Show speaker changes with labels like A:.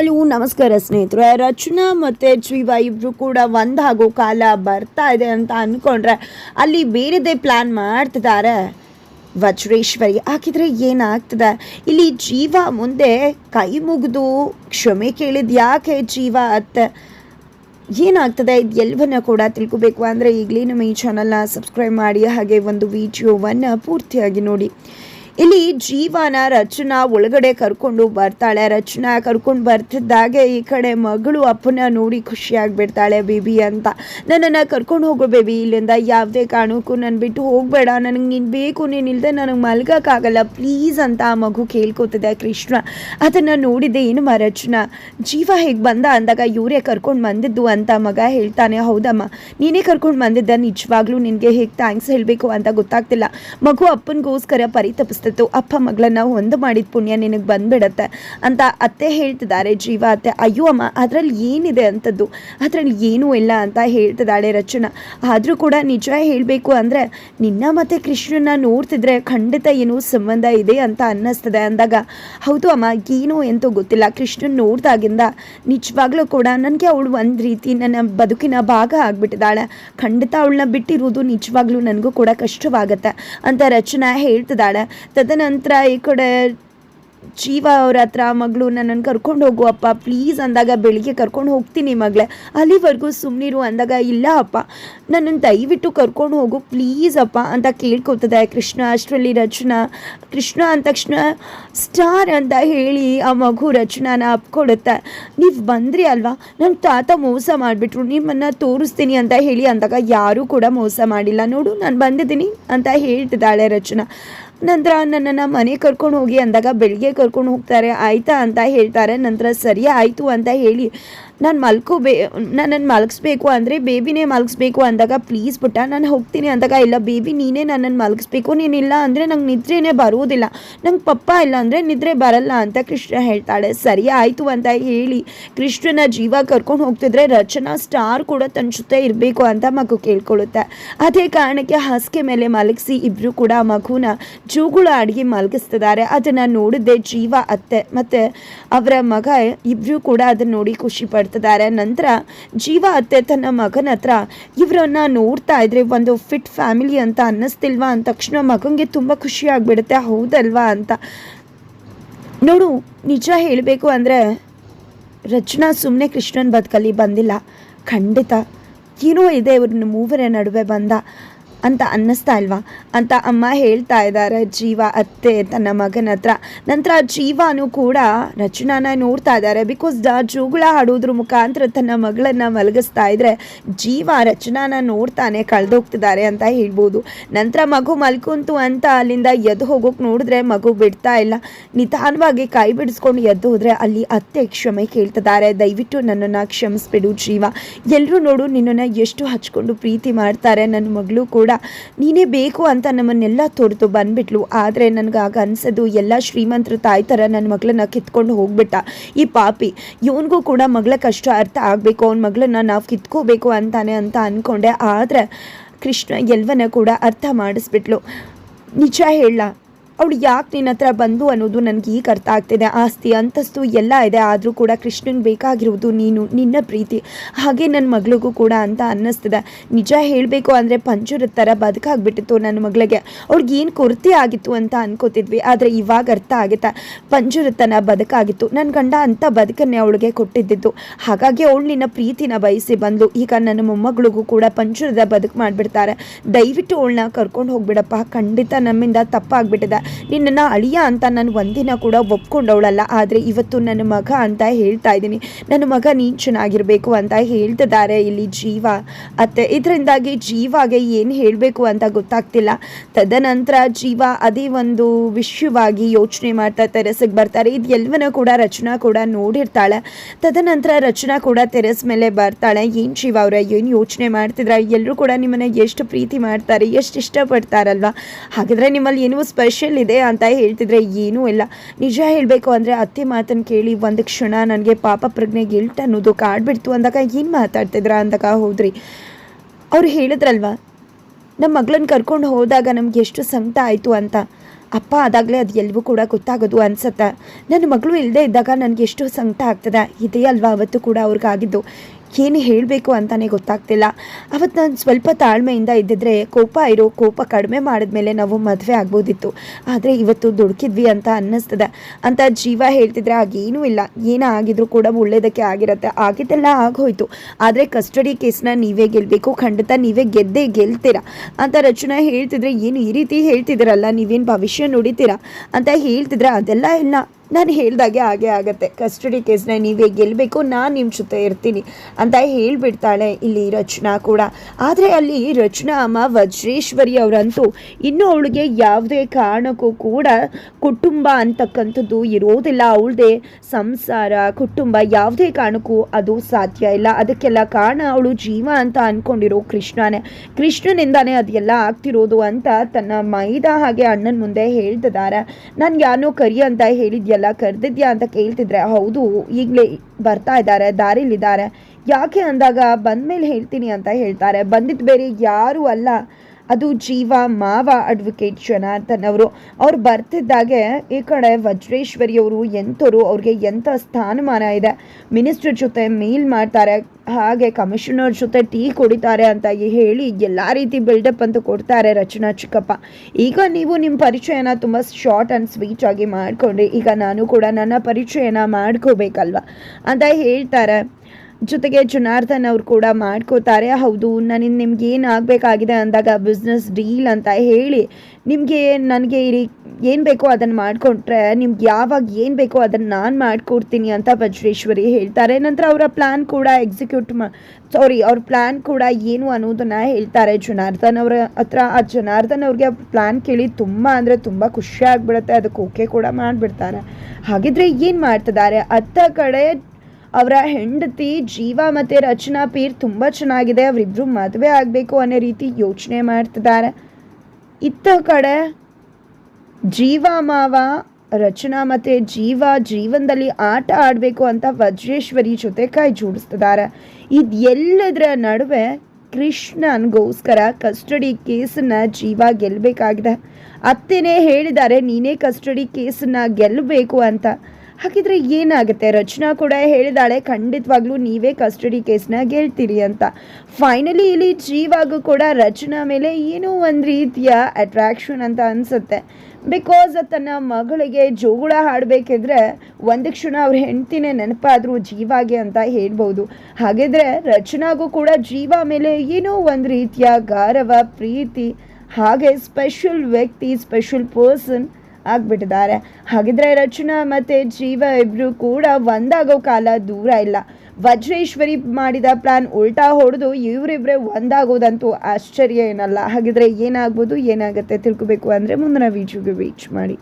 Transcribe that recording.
A: Hello, ನಮಸ್ಕಾರ ಸ್ನೇಹಿತರೆ. ರಚನಾ ಮತ್ತು ಜೀವ ಇಬ್ಬರು ಕೂಡ ಒಂದಾಗೋ ಕಾಲ ಬರ್ತಾ ಇದೆ ಅಂತ ಅಂದ್ಕೊಂಡ್ರೆ ಅಲ್ಲಿ ಬೇರೆದೇ ಪ್ಲ್ಯಾನ್ ಮಾಡ್ತಿದ್ದಾರೆ. ವಜ್ರೇಶ್ವರಿ ಹಾಕಿದರೆ ಏನಾಗ್ತದೆ? ಇಲ್ಲಿ ಜೀವ ಮುಂದೆ ಕೈ ಮುಗಿದು ಕ್ಷಮೆ ಕೇಳಿದ ಯಾಕೆ ಜೀವ ಅತ್ತೆ? ಏನಾಗ್ತದೆ? ಇದು ಎಲ್ಲವನ್ನ ಕೂಡ ತಿಳ್ಕೊಬೇಕು. ಅಂದರೆ ಈಗಲೇ ನಮ್ಮ ಈ ಚಾನಲ್ನ ಸಬ್ಸ್ಕ್ರೈಬ್ ಮಾಡಿ, ಹಾಗೆ ಒಂದು ವಿಡಿಯೋವನ್ನು ಪೂರ್ತಿಯಾಗಿ ನೋಡಿ. ಇಲ್ಲಿ ಜೀವನ ರಚನಾ ಒಳಗಡೆ ಕರ್ಕೊಂಡು ಬರ್ತಾಳೆ. ರಚನಾ ಕರ್ಕೊಂಡು ಬರ್ತಿದ್ದಾಗೆ ಈ ಕಡೆ ಮಗಳು ಅಪ್ಪನ ನೋಡಿ ಖುಷಿಯಾಗ್ಬಿಡ್ತಾಳೆ. ಬೇಬಿ ಅಂತ. ನನ್ನನ್ನು ಕರ್ಕೊಂಡು ಹೋಗೋ ಬೇಬಿ, ಇಲ್ಲಿಂದ ಯಾವುದೇ ಕಾರಣಕ್ಕೂ ನಾನು ಬಿಟ್ಟು ಹೋಗಬೇಡ. ನನಗೆ ನೀನು ಬೇಕು, ನೀನು ಇಲ್ಲದೆ ನನಗೆ ಮಲ್ಗೋಕ್ಕಾಗಲ್ಲ. ಪ್ಲೀಸ್ ಅಂತ ಆ ಮಗು ಕೇಳ್ಕೊತಿದೆ ಕೃಷ್ಣ. ಅದನ್ನು ನೋಡಿದೆ ಏನು ಮಾ ರಚನಾ? ಜೀವ ಹೇಗೆ ಬಂದ ಅಂದಾಗ ಇವರೇ ಕರ್ಕೊಂಡು ಬಂದಿದ್ದು ಅಂತ ಮಗ ಹೇಳ್ತಾನೆ. ಹೌದಮ್ಮ. ನೀನೇ ಕರ್ಕೊಂಡು ಬಂದಿದ್ದ? ನಿಜವಾಗ್ಲೂ ನಿನಗೆ ಹೇಗೆ ಥ್ಯಾಂಕ್ಸ್ ಹೇಳಬೇಕು ಅಂತ ಗೊತ್ತಾಗ್ತಿಲ್ಲ. ಮಗು ಅಪ್ಪನಿಗೋಸ್ಕರ ಪರಿತಪಿಸ್ತಿತ್ತು ಅಪ್ಪ ಮಗಳನ್ನ ಒಂದು ಮಾಡಿದ ಪುಣ್ಯ ನಿನಗೆ ಬಂದ್ಬಿಡತ್ತೆ ಅಂತ ಅತ್ತೆ ಹೇಳ್ತಿದ್ದಾರೆ ಜೀವ ಅತ್ತೆ. ಅಯ್ಯೋ ಅಮ್ಮ, ಅದರಲ್ಲಿ ಏನಿದೆ ಅಂಥದ್ದು? ಅದರಲ್ಲಿ ಏನೂ ಇಲ್ಲ ಅಂತ ಹೇಳ್ತಿದ್ದಾಳೆ ರಚನಾ. ಆದರೂ ಕೂಡ ನಿಜ ಹೇಳಬೇಕು ಅಂದರೆ, ನಿನ್ನ ಮತ್ತು ಕೃಷ್ಣನ ನೋಡ್ತಿದ್ರೆ ಖಂಡಿತ ಏನೋ ಸಂಬಂಧ ಇದೆ ಅಂತ ಅನ್ನಿಸ್ತದೆ ಅಂದಾಗ, ಹೌದು ಅಮ್ಮ, ಏನು ಎಂತೂ ಗೊತ್ತಿಲ್ಲ. ಕೃಷ್ಣನ್ ನೋಡಿದಾಗಿಂದ ನಿಜವಾಗ್ಲೂ ಕೂಡ ನನಗೆ ಅವಳು ಒಂದು ರೀತಿ ನನ್ನ ಬದುಕಿನ ಭಾಗ ಆಗಿಬಿಟ್ಟಿದ್ದಾಳೆ. ಖಂಡಿತ ಅವಳನ್ನ ಬಿಟ್ಟಿರೋದು ನಿಜವಾಗ್ಲೂ ನನಗೂ ಕೂಡ ಕಷ್ಟವಾಗುತ್ತೆ ಅಂತ ರಚನಾ ಹೇಳ್ತಿದ್ದಾಳೆ. ತದನಂತರ ಈ ಕಡೆ ಜೀವ ಅವ್ರ ಹತ್ರ ಮಗಳು ನನ್ನನ್ನು ಕರ್ಕೊಂಡು ಹೋಗು ಅಪ್ಪ ಪ್ಲೀಸ್ ಅಂದಾಗ ಬೆಳಿಗ್ಗೆ ಕರ್ಕೊಂಡು ಹೋಗ್ತೀನಿ ಮಗಳೇ. ಅಲ್ಲಿವರೆಗೂ ಸುಮ್ಮನಿರು ಅಂದಾಗ, ಇಲ್ಲ ಅಪ್ಪ, ನನ್ನನ್ನು ದಯವಿಟ್ಟು ಕರ್ಕೊಂಡು ಹೋಗು ಪ್ಲೀಸ್ ಅಪ್ಪ ಅಂತ ಕೇಳ್ಕೊತದೆ ಕೃಷ್ಣ. ಅಷ್ಟರಲ್ಲಿ ರಚನಾ, ಕೃಷ್ಣ ಅಂದ ತಕ್ಷಣ ಸ್ಟಾರ್ ಅಂತ ಹೇಳಿ ಆ ಮಗು ರಚನಾನ ಅಪ್ಕೊಡುತ್ತೆ. ನೀವು ಬಂದ್ರಿ ಅಲ್ವಾ? ನನ್ನ ತಾತ ಮೋಸ ಮಾಡಿಬಿಟ್ರು, ನಿಮ್ಮನ್ನು ತೋರಿಸ್ತೀನಿ ಅಂತ ಹೇಳಿ ಅಂದಾಗ ಯಾರೂ ಕೂಡ ಮೋಸ ಮಾಡಿಲ್ಲ. ನೋಡು, ನಾನು ಬಂದಿದ್ದೀನಿ ಅಂತ ಹೇಳ್ತಿದ್ದಾಳೆ ರಚನಾ. ನಂತರ ನನ್ನನ್ನು ಮನೆ ಕರ್ಕೊಂಡು ಹೋಗಿ ಅಂದಾಗ ಬೆಳಿಗ್ಗೆ ಕರ್ಕೊಂಡು ಹೋಗ್ತಾರೆ, ಆಯಿತಾ? ಅಂತ ಹೇಳ್ತಾರೆ. ನಂತರ, ಸರಿ, ಆಯಿತು ಅಂತ ಹೇಳಿ ನಾನು ಮಲ್ಕೋಬೇ ನನ್ನನ್ನು ಮಲಗಿಸ್ಬೇಕು ಅಂದರೆ ಬೇಬಿನೇ ಮಲಗಿಸ್ಬೇಕು ಅಂದಾಗ ಪ್ಲೀಸ್ ಪುಟ್ಟ, ನಾನು ಹೋಗ್ತೀನಿ ಅಂದಾಗ ಇಲ್ಲ, ಬೇಬಿ ನೀನೇ ನನ್ನನ್ನು ಮಲಗಿಸ್ಬೇಕು ನೀನಿಲ್ಲ ಅಂದರೆ ನಂಗೆ ನಿದ್ರೆನೇ ಬರುವುದಿಲ್ಲ ನಂಗೆ ಪಪ್ಪ ಇಲ್ಲ ಅಂದರೆ ನಿದ್ರೆ ಬರಲ್ಲ ಅಂತ ಕೃಷ್ಣ ಹೇಳ್ತಾಳೆ. ಸರಿ ಆಯಿತು ಅಂತ ಹೇಳಿ ಕೃಷ್ಣನ ಜೀವ ಕರ್ಕೊಂಡು ಹೋಗ್ತಿದ್ರೆ ರಚನಾ ಸ್ಟಾರ್ ಕೂಡ ತನ್ನ ಜೊತೆ ಇರಬೇಕು ಅಂತ ಮಗು ಕೇಳ್ಕೊಳ್ಳುತ್ತೆ. ಅದೇ ಕಾರಣಕ್ಕೆ ಹಾಸಿಗೆ ಮೇಲೆ ಮಲಗಿಸಿ ಇಬ್ಬರು ಕೂಡ ಮಗುನ ಜೂಗುಳ ಅಡುಗೆ ಮಲಗಿಸ್ತಿದ್ದಾರೆ. ಅದನ್ನು ನೋಡಿದ್ದೆ ಜೀವ ಅತ್ತೆ. ಮತ್ತು ಅವರ ಮಗ ಇಬ್ಬರೂ ಕೂಡ ಅದನ್ನು ನೋಡಿ ಖುಷಿ ಪಡ್ತಿದ್ದಾರೆ ನಂತರ ಜೀವ ಅತ್ತೆ ತನ್ನ ಮಗನ ಹತ್ರ, ಇವರನ್ನ ನೋಡ್ತಾ ಇದ್ರೆ ಒಂದು ಫಿಟ್ ಫ್ಯಾಮಿಲಿ ಅಂತ ಅನ್ನಿಸ್ತಿಲ್ವಾ? ಅಂದ ತಕ್ಷಣ ಮಗನಿಗೆ ತುಂಬ ಖುಷಿ ಆಗ್ಬಿಡುತ್ತೆ. ಹೌದಲ್ವಾ? ಅಂತ. ನೋಡು, ನಿಜ ಹೇಳಬೇಕು ಅಂದರೆ ರಚನಾ ಸುಮ್ಮನೆ ಕೃಷ್ಣನ ಬದುಕಲ್ಲಿ ಬಂದಿಲ್ಲ. ಖಂಡಿತ. ಏನೋ ಇದೆ ಇವ್ರನ್ನ ಮೂವರ ನಡುವೆ ಬಂದ. ಅಂತ ಅನ್ನಿಸ್ತಾ ಇಲ್ವಾ? ಅಂತ ಅಮ್ಮ ಹೇಳ್ತಾ ಇದ್ದಾರೆ, ಜೀವ ಅತ್ತೆ ತನ್ನ ಮಗನ ಹತ್ರ. ನಂತರ ಜೀವಾನು ಕೂಡ ರಚನಾನ ನೋಡ್ತಾ ಇದ್ದಾರೆ. ಬಿಕಾಸ್ ದ ಜೂಗುಳ ಹಾಡೋದ್ರ ಮುಖಾಂತರ ತನ್ನ ಮಗಳನ್ನ ಮಲಗಿಸ್ತಾ ಇದ್ರೆ ಜೀವ ರಚನಾನ ನೋಡ್ತಾನೆ ಕಳೆದೋಗ್ತಿದ್ದಾರೆ ಅಂತ ಹೇಳ್ಬೋದು. ನಂತರ ಮಗು ಮಲ್ಕೊಂತು ಅಂತ ಅಲ್ಲಿಂದ ಎದ್ದು ಹೋಗೋಕೆ ನೋಡಿದ್ರೆ ಮಗು ಬಿಡ್ತಾ ಇಲ್ಲ. ನಿಧಾನವಾಗಿ ಕೈ ಬಿಡಿಸ್ಕೊಂಡು ಎದ್ದು ಹೋದರೆ ಅಲ್ಲಿ ಅತ್ತೆ ಕ್ಷಮೆ ಕೇಳ್ತಿದ್ದಾರೆ. ದಯವಿಟ್ಟು ನನ್ನನ್ನು ಕ್ಷಮಿಸ್ಬಿಡು ಜೀವ. ಎಲ್ಲರೂ ನೋಡು ನಿನ್ನನ್ನು ಎಷ್ಟು ಹಚ್ಕೊಂಡು ಪ್ರೀತಿ ಮಾಡ್ತಾರೆ. ನನ್ನ ಮಗಳು ಕೂಡ ನೀನೇ ಬೇಕು ಅಂತ ನಮ್ಮನ್ನೆಲ್ಲ ತೊರೆದು ಬಂದ್ಬಿಟ್ಲು. ಆದರೆ ನನಗೆ ಆಗ ಅನ್ಸೋದು, ಎಲ್ಲ ಶ್ರೀಮಂತರು ತಾಯಿ ಥರ ನನ್ನ ಮಗಳನ್ನ ಕಿತ್ಕೊಂಡು ಹೋಗ್ಬಿಟ್ಟ. ಈ ಪಾಪಿ, ಇವನಿಗೂ ಕೂಡ ಮಗಳ ಕಷ್ಟ ಅರ್ಥ ಆಗಬೇಕು, ಅವ್ನ ಮಗಳನ್ನ ನಾವು ಕಿತ್ಕೋಬೇಕು ಅಂತಾನೆ ಅಂತ ಅಂದ್ಕೊಂಡೆ ಆದರೆ ಕೃಷ್ಣ ಎಲ್ಲವನ್ನ ಕೂಡ ಅರ್ಥ ಮಾಡಿಸ್ಬಿಟ್ಲು. ನಿಜ ಹೇಳ ಅವಳು ಯಾಕೆ ನಿನ್ನ ಹತ್ರ ಬಂದು ಅನ್ನೋದು ನನಗೆ ಈಗ ಅರ್ಥ ಆಗ್ತಿದೆ. ಆಸ್ತಿ, ಅಂತಸ್ತು ಎಲ್ಲ ಇದೆ. ಆದರೂ ಕೂಡ ಕೃಷ್ಣನ್ ಬೇಕಾಗಿರುವುದು ನೀನು, ನಿನ್ನ ಪ್ರೀತಿ. ಹಾಗೆ ನನ್ನ ಮಗಳಿಗೂ ಕೂಡ ಅಂತ ಅನ್ನಿಸ್ತಿದೆ. ನಿಜ ಹೇಳಬೇಕು ಅಂದರೆ ಪಂಚುರ ಥರ ಬದುಕಾಗ್ಬಿಟ್ಟಿತ್ತು ನನ್ನ ಮಗಳಿಗೆ. ಅವ್ಳಿಗೆ ಏನು ಕೊರತೆ ಆಗಿತ್ತು ಅಂತ ಅನ್ಕೋತಿದ್ವಿ. ಆದರೆ ಇವಾಗ ಅರ್ಥ ಆಗುತ್ತೆ. ಪಂಜುರತನ ಬದುಕಾಗಿತ್ತು. ನನ್ನ ಗಂಡ ಅಂತ ಬದುಕನ್ನೇ ಅವಳಿಗೆ ಕೊಟ್ಟಿದ್ದಿದ್ದು. ಹಾಗಾಗಿ ಅವಳು ನಿನ್ನ ಪ್ರೀತಿನ ಬಯಸಿ ಬಂದು ಈಗ ನನ್ನ ಮೊಮ್ಮಗಳಿಗೂ ಕೂಡ ಪಂಚುರದ ಬದುಕು ಮಾಡಿಬಿಡ್ತಾರೆ. ದಯವಿಟ್ಟು ಅವಳನ್ನ ಕರ್ಕೊಂಡು ಹೋಗ್ಬಿಡಪ್ಪ. ಖಂಡಿತ ನಮ್ಮಿಂದ ತಪ್ಪಾಗ್ಬಿಟ್ಟಿದೆ. ನಿನ್ನನ್ನು ಅಳಿಯ ಅಂತ ನಾನು ಒಂದಿನ ಕೂಡ ಒಪ್ಕೊಂಡವಳಲ್ಲ. ಆದರೆ ಇವತ್ತು ನನ್ನ ಮಗ ಅಂತ ಹೇಳ್ತಾ ಇದ್ದೀನಿ. ನನ್ನ ಮಗ ನೀನು ಚೆನ್ನಾಗಿರಬೇಕು ಅಂತ ಹೇಳ್ತಿದ್ದಾರೆ ಇಲ್ಲಿ ಜೀವ, ಅತ್ತೆ. ಇದರಿಂದಾಗಿ ಜೀವಾಗೆ ಏನು ಹೇಳಬೇಕು ಅಂತ ಗೊತ್ತಾಗ್ತಿಲ್ಲ. ತದನಂತರ ಜೀವ ಅದೇ ಒಂದು ವಿಷಯವಾಗಿ ಯೋಚನೆ ಮಾಡ್ತಾ ತೆರೆಸಿಗೆ ಬರ್ತಾರೆ. ಇದು ಎಲ್ಲವನ್ನ ಕೂಡ, ರಚನಾ ಕೂಡ ನೋಡಿರ್ತಾಳೆ. ತದನಂತರ ರಚನಾ ಕೂಡ ತೆರೆಸ್ ಮೇಲೆ ಬರ್ತಾಳೆ. ಏನು ಶಿವ ಅವರ, ಏನು ಯೋಚನೆ ಮಾಡ್ತಿದ್ರ? ಎಲ್ಲರೂ ಕೂಡ ನಿಮ್ಮನ್ನ ಎಷ್ಟು ಪ್ರೀತಿ ಮಾಡ್ತಾರೆ, ಎಷ್ಟು ಇಷ್ಟಪಡ್ತಾರಲ್ವಾ? ಹಾಗಾದರೆ ನಿಮ್ಮಲ್ಲಿ ಏನೋ ಸ್ಪೆಷಲ್ ಇದೆ ಅಂತ ಹೇಳ್ತಿದ್ರೆ ಏನೂ ಇಲ್ಲ. ನಿಜ ಹೇಳಬೇಕು ಅಂದರೆ ಅತ್ತೆ ಮಾತನ್ನು ಕೇಳಿ ಒಂದು ಕ್ಷಣ ನನಗೆ ಪಾಪ ಪ್ರಜ್ಞೆ ಗಿಲ್ಟ್ ಅನ್ನೋದು ಕಾಡ್ಬಿಡ್ತು ಅಂದಾಗ ಏನು ಮಾತಾಡ್ತಿದ್ರ ಅಂದಾಗ, ಹೋದ್ರಿ. ಅವ್ರು ಹೇಳಿದ್ರಲ್ವಾ ನಮ್ಮ ಮಗಳನ್ನ ಕರ್ಕೊಂಡು ಹೋದಾಗ ನಮ್ಗೆ ಎಷ್ಟು ಸಂಕಟ ಆಯಿತು ಅಂತ. ಅಪ್ಪ ಆದಾಗಲೇ ಅದು ಎಲ್ಲವೂ ಕೂಡ ಗೊತ್ತಾಗೋದು ಅನ್ಸತ್ತೆ. ನನ್ನ ಮಗಳು ಇಲ್ಲದೆ ಇದ್ದಾಗ ನನಗೆ ಎಷ್ಟು ಸಂಕಟ ಆಗ್ತದೆ? ಇದೆಯಲ್ವಾ ಅವತ್ತು ಕೂಡ ಅವ್ರಿಗಾಗಿದ್ದು. ಏನು ಹೇಳಬೇಕು ಅಂತಲೇ ಗೊತ್ತಾಗ್ತಿಲ್ಲ. ಅವತ್ತು ನಾನು ಸ್ವಲ್ಪ ತಾಳ್ಮೆಯಿಂದ ಇದ್ದಿದ್ರೆ ಕೋಪ ಇರೋ ಕೋಪ ಕಡಿಮೆ ಮಾಡಿದ್ಮೇಲೆ ನಾವು ಮದುವೆ ಆಗ್ಬೋದಿತ್ತು. ಆದರೆ ಇವತ್ತು ದುಡುಕಿದ್ವಿ ಅಂತ ಅನ್ನಿಸ್ತದೆ. ಅಂತ ಜೀವ ಹೇಳ್ತಿದ್ರೆ ಆಗೇನೂ ಇಲ್ಲ. ಏನೇ ಆಗಿದ್ರು ಕೂಡ ಒಳ್ಳೇದಕ್ಕೆ ಆಗಿರತ್ತೆ. ಆಗಿದ್ದೆಲ್ಲ ಆಗೋಯ್ತು. ಆದರೆ ಕಸ್ಟಡಿ ಕೇಸ್ನ ನೀವೇ ಗೆಲ್ಲಬೇಕು ಖಂಡಿತ ನೀವೇ ಗೆದ್ದೇ ಗೆಲ್ತೀರಾ. ಅಂತ ರಚನಾ ಹೇಳ್ತಿದ್ರೆ, ಏನು ಈ ರೀತಿ ಹೇಳ್ತಿದ್ದೀರಲ್ಲ? ನೀವೇನು ಭವಿಷ್ಯ ನುಡಿತೀರಾ? ಅಂತ ಹೇಳ್ತಿದ್ರೆ, ಅದೆಲ್ಲ ಇಲ್ಲ. ನಾನು ಹೇಳ್ದಾಗೆ ಹಾಗೆ ಆಗುತ್ತೆ. ಕಸ್ಟಡಿ ಕೇಸ್ನ ನೀವೇ ಗೆಲ್ಲಬೇಕು ನಾನು ನಿಮ್ಮ ಜೊತೆ ಇರ್ತೀನಿ ಅಂತ ಹೇಳಿಬಿಡ್ತಾಳೆ ಇಲ್ಲಿ ರಚನಾ ಕೂಡ. ಆದರೆ ಅಲ್ಲಿ ರಚನಾ, ಅಮ್ಮ, ವಜ್ರೇಶ್ವರಿ ಅವರಂತೂ ಇನ್ನೂ ಅವಳಿಗೆ ಯಾವುದೇ ಕಾರಣಕ್ಕೂ ಕೂಡ ಕುಟುಂಬ ಅಂತಕ್ಕಂಥದ್ದು ಇರೋದಿಲ್ಲ. ಅವಳದೇ ಸಂಸಾರ, ಕುಟುಂಬ ಯಾವುದೇ ಕಾರಣಕ್ಕೂ ಅದು ಸಾಧ್ಯ ಇಲ್ಲ. ಅದಕ್ಕೆಲ್ಲ ಕಾರಣ ಅವಳು ಜೀವ ಅಂತ ಅಂದ್ಕೊಂಡಿರೋ ಕೃಷ್ಣನೇ. ಕೃಷ್ಣನಿಂದಾನೇ ಅದೆಲ್ಲ ಆಗ್ತಿರೋದು ಅಂತ ತನ್ನ ಮೈದ ಹಾಗೆ ಅಣ್ಣನ ಮುಂದೆ ಹೇಳ್ತಿದ್ದಾರೆ. ನಾನು ಯಾನೋ ಕರಿ ಅಂತ ಹೇಳಿದ್ಯಲ್ಲ ಕರೆದಿದ್ಯಾ ಅಂತ ಕೇಳ್ತಿದ್ರೆ, ಹೌದು, ಈಗಲೇ ಬರ್ತಾ ಇದ್ದಾರೆ, ದಾರಿಲಿದ್ದಾರೆ. ಯಾಕೆ ಅಂದಾಗ, ಬಂದ್ಮೇಲೆ ಹೇಳ್ತೀನಿ ಅಂತ ಹೇಳ್ತಾರೆ. ಬಂದಿದ್ದು ಬೇರೆ ಯಾರೂ ಅಲ್ಲ. ಅದು ಜೀವ, ಮಾವ ಅಡ್ವೊಕೇಟ್ ಜನಾರ್ದನ್ ಅವರು ಅವ್ರು ಬರ್ತಿದ್ದಾಗೆ ಈ ಕಡೆ ವಜ್ರೇಶ್ವರಿಯವರು ಎಂಥವ್ರು ಅವ್ರಿಗೆ ಎಂಥ ಸ್ಥಾನಮಾನ ಇದೆ. ಮಿನಿಸ್ಟರ್ ಜೊತೆ ಮೇಲ್ ಮಾಡ್ತಾರೆ, ಹಾಗೆ ಕಮಿಷನರ್ ಜೊತೆ ಟೀ ಕುಡಿತಾರೆ ಅಂತ ಹೇಳಿ ಎಲ್ಲ ರೀತಿ ಬಿಲ್ಡಪ್ ಅಂತ ಕೊಡ್ತಾರೆ ರಚನಾ ಚಿಕ್ಕಪ್ಪ. ಈಗ ನೀವು ನಿಮ್ಮ ಪರಿಚಯನ ತುಂಬ ಶಾರ್ಟ್ ಆ್ಯಂಡ್ ಸ್ವೀಟ್ ಆಗಿ ಮಾಡ್ಕೊಂಡ್ರಿ. ಈಗ ನಾನು ಕೂಡ ನನ್ನ ಪರಿಚಯನ ಮಾಡ್ಕೋಬೇಕಲ್ವ? ಅಂತ ಹೇಳ್ತಾರೆ. ಜೊತೆಗೆ ಜನಾರ್ದನ್ ಅವ್ರು ಕೂಡ ಮಾಡ್ಕೋತಾರೆ. ಹೌದು ನನಗೆ ನಿಮ್ಗೆ ಏನು ಆಗಬೇಕಾಗಿದೆ ಅಂದಾಗ ಬಿಸ್ನೆಸ್ ಡೀಲ್ ಅಂತ ಹೇಳಿ ನಿಮಗೆ ನನಗೆ ಇರಿ, ಏನು ಬೇಕೋ ಅದನ್ನು ಮಾಡಿಕೊಟ್ರೆ ನಿಮ್ಗೆ ಯಾವಾಗ ಏನು ಬೇಕೋ ಅದನ್ನು ನಾನು ಮಾಡಿಕೊಡ್ತೀನಿ ಅಂತ ವಜ್ರೇಶ್ವರಿ ಹೇಳ್ತಾರೆ. ನಂತರ ಅವರ ಪ್ಲ್ಯಾನ್ ಕೂಡ ಎಕ್ಸಿಕ್ಯೂಟ್ ಮಾ ಸಾರಿ ಅವ್ರ ಪ್ಲ್ಯಾನ್ ಕೂಡ ಏನು ಅನ್ನೋದನ್ನು ಹೇಳ್ತಾರೆ ಜನಾರ್ದನ್ ಅವರ ಹತ್ರ. ಆ ಜನಾರ್ದನ್ ಅವ್ರಿಗೆ ಪ್ಲ್ಯಾನ್ ಕೇಳಿ ತುಂಬ ಅಂದರೆ ತುಂಬ ಖುಷಿ ಆಗಿಬಿಡುತ್ತೆ. ಅದಕ್ಕೆ ಓಕೆ ಕೂಡ ಮಾಡಿಬಿಡ್ತಾರೆ. ಹಾಗಿದ್ರೆ ಏನು ಮಾಡ್ತಿದ್ದಾರೆ? ಅತ್ತ ಕಡೆ ಅವರ ಹೆಂಡತಿ ಜೀವ ಮತ್ತು ರಚನಾ ಪೀರ್ ತುಂಬ ಚೆನ್ನಾಗಿದೆ. ಅವರಿಬ್ಬರು ಮದುವೆ ಆಗಬೇಕು ಅನ್ನೋ ರೀತಿ ಯೋಚನೆ ಮಾಡ್ತಿದ್ದಾರೆ. ಇತ್ತ ಕಡೆ ಜೀವ ಮಾವ, ರಚನಾ ಮತ್ತು ಜೀವ ಜೀವನದಲ್ಲಿ ಆಟ ಆಡಬೇಕು ಅಂತ ವಜ್ರೇಶ್ವರಿ ಜೊತೆ ಕೈ ಜೋಡಿಸ್ತಿದ್ದಾರೆ. ಇದು ಎಲ್ಲದರ ನಡುವೆ ಕೃಷ್ಣನ್ಗೋಸ್ಕರ ಕಸ್ಟಡಿ ಕೇಸನ್ನ ಜೀವ ಗೆಲ್ಲಬೇಕಾಗಿದೆ ಅತ್ತೆನೇ ಹೇಳಿದ್ದಾರೆ, ನೀನೇ ಕಸ್ಟಡಿ ಕೇಸನ್ನ ಗೆಲ್ಲಬೇಕು ಅಂತ. ಹಾಗಿದ್ರೆ ಏನಾಗುತ್ತೆ? ರಚನಾ ಕೂಡ ಹೇಳಿದಾಳೆ, ಖಂಡಿತವಾಗ್ಲೂ ನೀವೇ ಕಸ್ಟಡಿ ಕೇಸ್ನ ಗೆಲ್ತೀರಿ ಅಂತ. ಫೈನಲಿ ಇಲ್ಲಿ ಜೀವಾಗೂ ಕೂಡ ರಚನಾ ಮೇಲೆ ಏನೋ ಒಂದು ರೀತಿಯ ಅಟ್ರಾಕ್ಷನ್ ಅಂತ ಅನಿಸುತ್ತೆ. ಬಿಕಾಸ್ ತನ್ನ ಮಗಳಿಗೆ ಜೋಗುಳ ಹಾಡಬೇಕಿದ್ರೆ ಒಂದು ಕ್ಷಣ ಅವ್ರ ಹೆಂಡ್ತಿನೇ ನೆನಪಾದರೂ ಜೀವಾಗೆ ಅಂತ ಹೇಳ್ಬೋದು. ಹಾಗಿದ್ರೆ ರಚನಾಗೂ ಕೂಡ ಜೀವ ಮೇಲೆ ಏನೋ ಒಂದು ರೀತಿಯ ಗೌರವ, ಪ್ರೀತಿ, ಹಾಗೆ ಸ್ಪೆಷಲ್ ವ್ಯಕ್ತಿ ಸ್ಪೆಷಲ್ ಪರ್ಸನ್ ಆಗ್ಬಿಟ್ಟಿದ್ದಾರೆ. ಹಾಗಿದ್ರೆ ರಚನಾ ಮತ್ತೆ ಜೀವ ಇಬ್ರು ಕೂಡ ಒಂದಾಗೋ ಕಾಲ ದೂರ ಇಲ್ಲ. ವಜ್ರೇಶ್ವರಿ ಮಾಡಿದ ಪ್ಲಾನ್ ಉಲ್ಟಾ ಹೊಡೆದು ಇವರಿಬ್ಬರೇ ಒಂದಾಗೋದಂತೂ ಆಶ್ಚರ್ಯ ಏನಲ್ಲ. ಹಾಗಿದ್ರೆ ಏನಾಗ್ಬೋದು, ಏನಾಗುತ್ತೆ ತಿಳ್ಕೊಬೇಕು ಅಂದರೆ ಮುಂದಿನ ವೀಡಿಯೋಗೆ ವೀಚ್ ಮಾಡಿ.